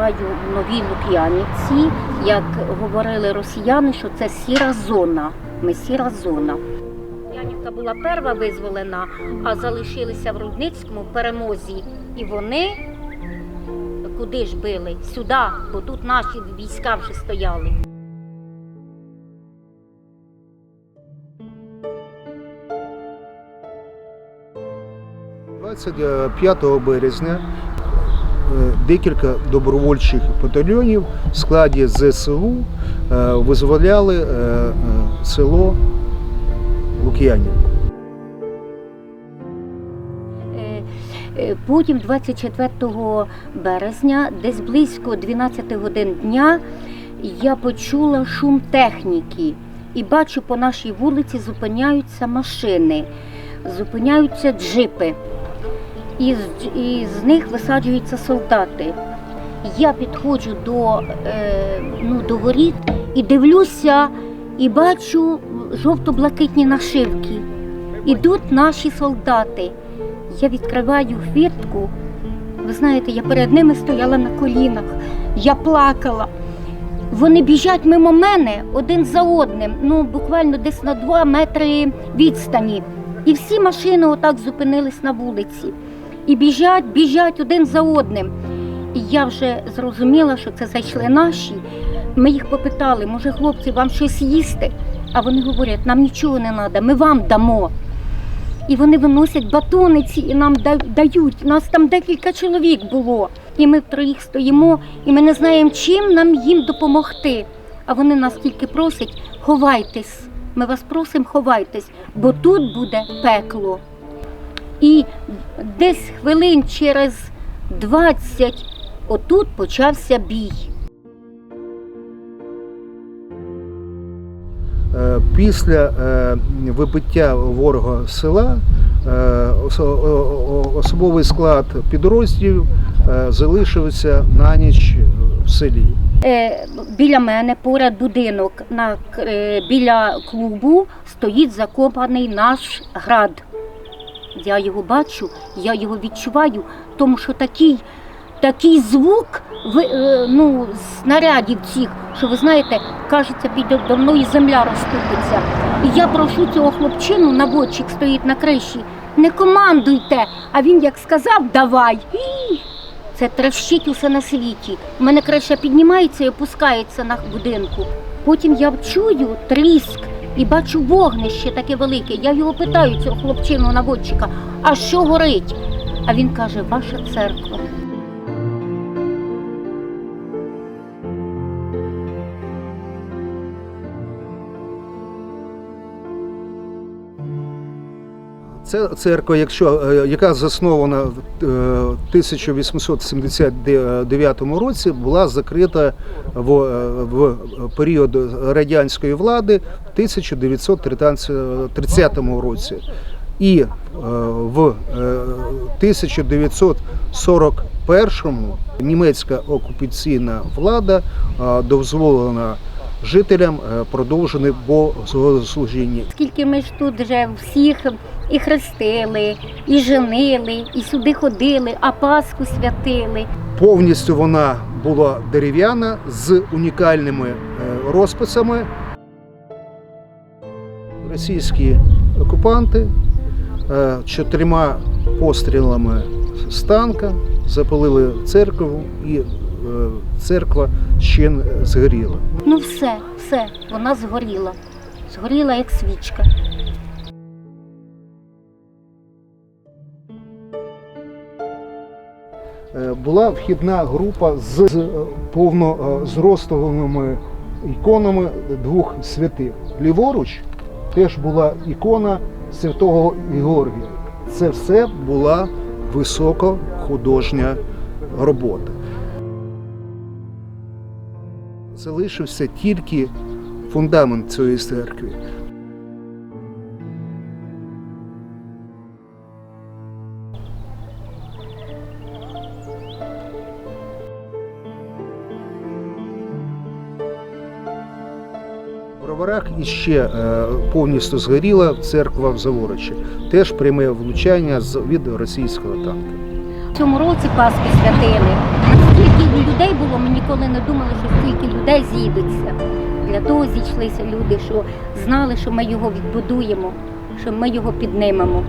проживаю в Новій. Як говорили росіяни, що це сіра зона. Ми сіра зона. Лук'янівка була перша визволена, а залишилися в Рудницькому перемозі. І вони куди ж били? Сюди, бо тут наші війська вже стояли. – 25 березня е, декілька добровольчих батальйонів в складі ЗСУ е, визволяли е, е, село Лук'янівку. Е, е, Потім 24 березня, десь близько 12 годин дня, я почула шум техніки і бачу, по нашій вулиці зупиняються машини, зупиняються джипи. І з, і з них висаджуються солдати. Я підходжу до, е, ну, до воріт і дивлюся, і бачу жовто-блакитні нашивки. Ідуть наші солдати. Я відкриваю хвіртку. Ви знаєте, я перед ними стояла на колінах, я плакала. Вони біжать мимо мене один за одним, ну буквально десь на два метри відстані. І всі машини отак зупинились на вулиці. І біжать, біжать один за одним. І я вже зрозуміла, що це зайшли наші. Ми їх попитали, може, хлопці, вам щось їсти? А вони говорять, нам нічого не треба, ми вам дамо. І вони виносять батониці і нам дають. Нас там декілька чоловік було. І ми втроїх стоїмо, і ми не знаємо, чим нам їм допомогти. А вони нас тільки просять, ховайтесь. Ми вас просимо, ховайтесь, бо тут буде пекло. І десь хвилин через 20 отут почався бій. Е, Після е, вибиття ворога з села е, особовий склад підрозділів залишився на ніч в селі. Біля мене поряд будинок на біля клубу стоїть закопаний наш град. Я його бачу, я його відчуваю, тому що такий, такий звук е, ну, снарядів цих, що ви знаєте, кажеться, піде до мною земля розступиться. І я прошу цього хлопчину, наводчик стоїть на криші, не командуйте, а він як сказав, давай. Це трещить усе на світі. У мене криша піднімається і опускається на будинку. Потім я чую тріск і бачу вогнище таке велике. Я його питаю, цього хлопчину наводчика, а що горить? А він каже, ваша церква. Це церква, якщо, е, яка заснована в е, 1879 році, була закрита в, е, в період радянської влади в 1930 році. І е, в е, 1941 німецька окупаційна влада е, дозволила жителям е, продовжити богослужіння. Скільки ми ж тут вже всіх і хрестили, і женили, і сюди ходили, а Пасху святили. Повністю вона була дерев'яна з унікальними е, розписами. Російські окупанти е, чотирма пострілами з танка запалили церкву, і е, церква ще згоріла. Ну все, все, вона згоріла. Згоріла як свічка. Була вхідна група з е, повнозростовими іконами двох святих. Ліворуч теж була ікона святого Георгія. Це все була високохудожня робота. Залишився тільки фундамент цієї церкви. Броварах іще ще повністю згоріла церква в Заворочі. Теж пряме влучання від російського танку. Цьому році Пасхи святили. Скільки людей було ми ніколи не думали, що стільки людей з'їдеться. Для того зійшлися люди, що знали, що ми його відбудуємо, що ми його піднимемо.